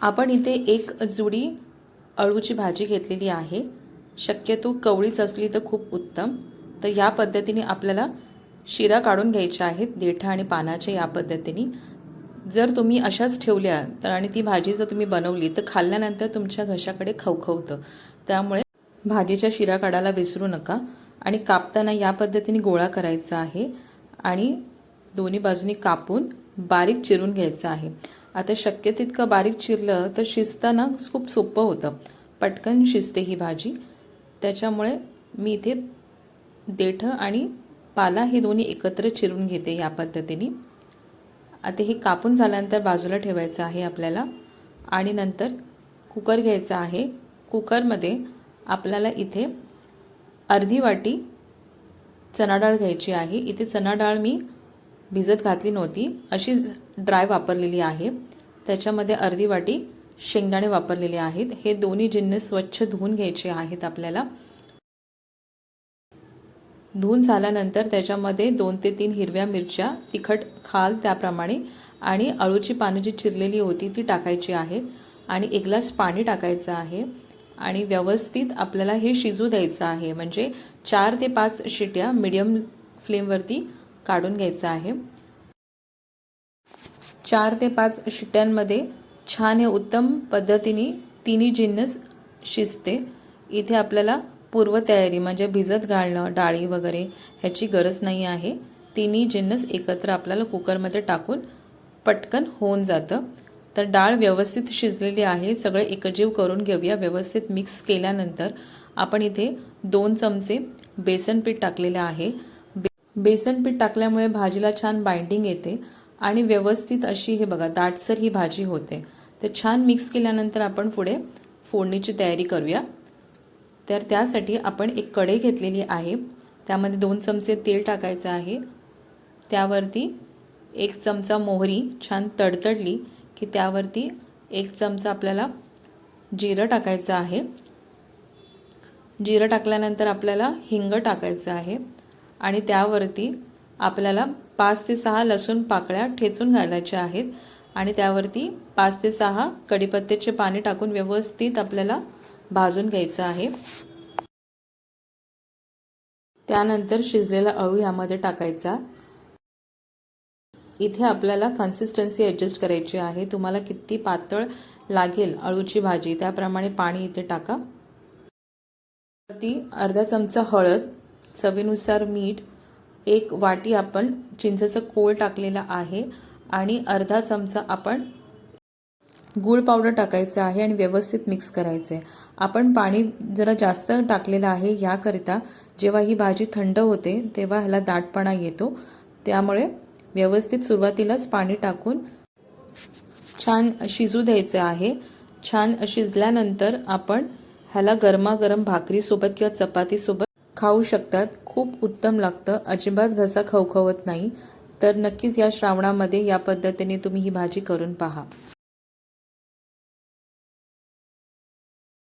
आपण इथे एक जुडी अळूची भाजी घेतलेली आहे. शक्यतो कवळीच असली तर खूप उत्तम. तर या पद्धतीने आपल्याला शिरा काढून घ्यायच्या आहेत देठा आणि पानाच्या या पद्धतीने. जर तुम्ही अशाच ठेवल्या तर आणि ती भाजी जर तुम्ही बनवली तर खाल्ल्यानंतर तुमच्या घशाकडे खवखवतं. त्यामुळे भाजीच्या शिरा काढायला विसरू नका. आणि कापताना या पद्धतीने गोळा करायचा आहे. आणि दोन्ही बाजूनी कापून बारीक चिरून घ्यायचं आहे. आता शक्य तितकं बारीक चिरलं तर शिजताना खूप सोपं होतं. पटकन शिजते ही भाजी. त्याच्यामुळे मी इथे देठं आणि पाला हे दोन्ही एकत्र चिरून घेते या पद्धतीने. आता हे कापून झाल्यानंतर बाजूला ठेवायचं आहे आपल्याला. आणि नंतर कुकर घ्यायचा आहे. कुकरमध्ये आपल्याला इथे अर्धी वाटी चणाडाळ घ्यायची आहे. इथे चणाडाळ मी भिजत घातली नव्हती. अशी ड्राय वापरलेली आहे. त्याच्यामध्ये अर्धी वाटी शेंगदाणे वापरलेले आहेत. हे दोन्ही जिन्नस स्वच्छ धुवून घ्यायचे आहेत आपल्याला. धुवून झाल्यानंतर त्याच्यामध्ये दोन ते तीन हिरव्या मिरच्या तिखट खाल त्याप्रमाणे आणि अळूची पानं जी चिरलेली होती ती टाकायची आहेत आणि एक ग्लास पाणी टाकायचं आहे आणि व्यवस्थित आपल्याला हे शिजू द्यायचं आहे. म्हणजे चार ते पाच शिट्या मिडियम फ्लेमवरती काढून घ्यायचं आहे. चार ते पाच शिट्ट्यांमध्ये छान हे उत्तम पद्धतीने तिन्ही जिन्नस शिजते. इथे आपल्याला पूर्वतयारी म्हणजे भिजत घालणं डाळी वगैरे ह्याची गरज नाही आहे. तिन्ही जिन्नस एकत्र आपल्याला कुकरमध्ये टाकून पटकन होऊन जातं. तर डाळ व्यवस्थित शिजलेली आहे. सगळे एकजीव करून घेऊया. व्यवस्थित मिक्स केल्यानंतर आपण इथे दोन चमचे बेसन पीठ टाकलेलं आहे. बेसन पीठ टाकल्यामुळे भाजीला छान बाइंडिंग येते आणि व्यवस्थित अशी हे बघा दाटसर ही भाजी होते. तर छान मिक्स केल्यानंतर आपण पुढे फोडणीची तयारी करूया. तर त्यासाठी आपण एक कढई घेतलेली आहे. त्यामध्ये दोन चमचे तेल टाकायचं आहे. त्यावरती एक चमचा मोहरी छान तडतडली की त्यावरती एक चमचा आपल्याला जिरं टाकायचं आहे. जिरं टाकल्यानंतर आपल्याला हिंग टाकायचं आहे. आणि त्यावरती आपल्याला पाच ते सहा लसूण पाकळ्या ठेचून घालायच्या आहेत. आणि त्यावरती पाच ते सहा कढीपत्त्याचे पाणी टाकून व्यवस्थित आपल्याला भाजून घ्यायचं आहे. त्यानंतर शिजलेला अळू ह्यामध्ये टाकायचा. इथे आपल्याला कन्सिस्टन्सी ॲडजस्ट करायची आहे. तुम्हाला किती पातळ लागेल अळूची भाजी त्याप्रमाणे पाणी इथे टाका. ती अर्धा चमचा हळद चवीनुसार मीठ एक वाटी आपण चिंचेचं कोळ टाकलेला आहे आणि अर्धा चमचा आपण गूळ पावडर टाकायचं आहे आणि व्यवस्थित मिक्स करायचं आहे आपण पाणी जरा जास्त टाकलेलं आहे याकरिता जेव्हा ही भाजी थंड होते तेव्हा ह्याला दाटपणा येतो. त्यामुळे व्यवस्थित सुरुवातीलाच पाणी टाकून छान शिजू द्यायचं आहे. छान शिजल्यानंतर आपण ह्याला गरमागरम भाकरीसोबत किंवा चपातीसोबत खाऊ शकतात. खूप उत्तम लागतं. अजिबात घसा खवखवत नाही. तर नक्कीच या श्रावणामध्ये या पद्धतीने तुम्ही ही भाजी करून पहा.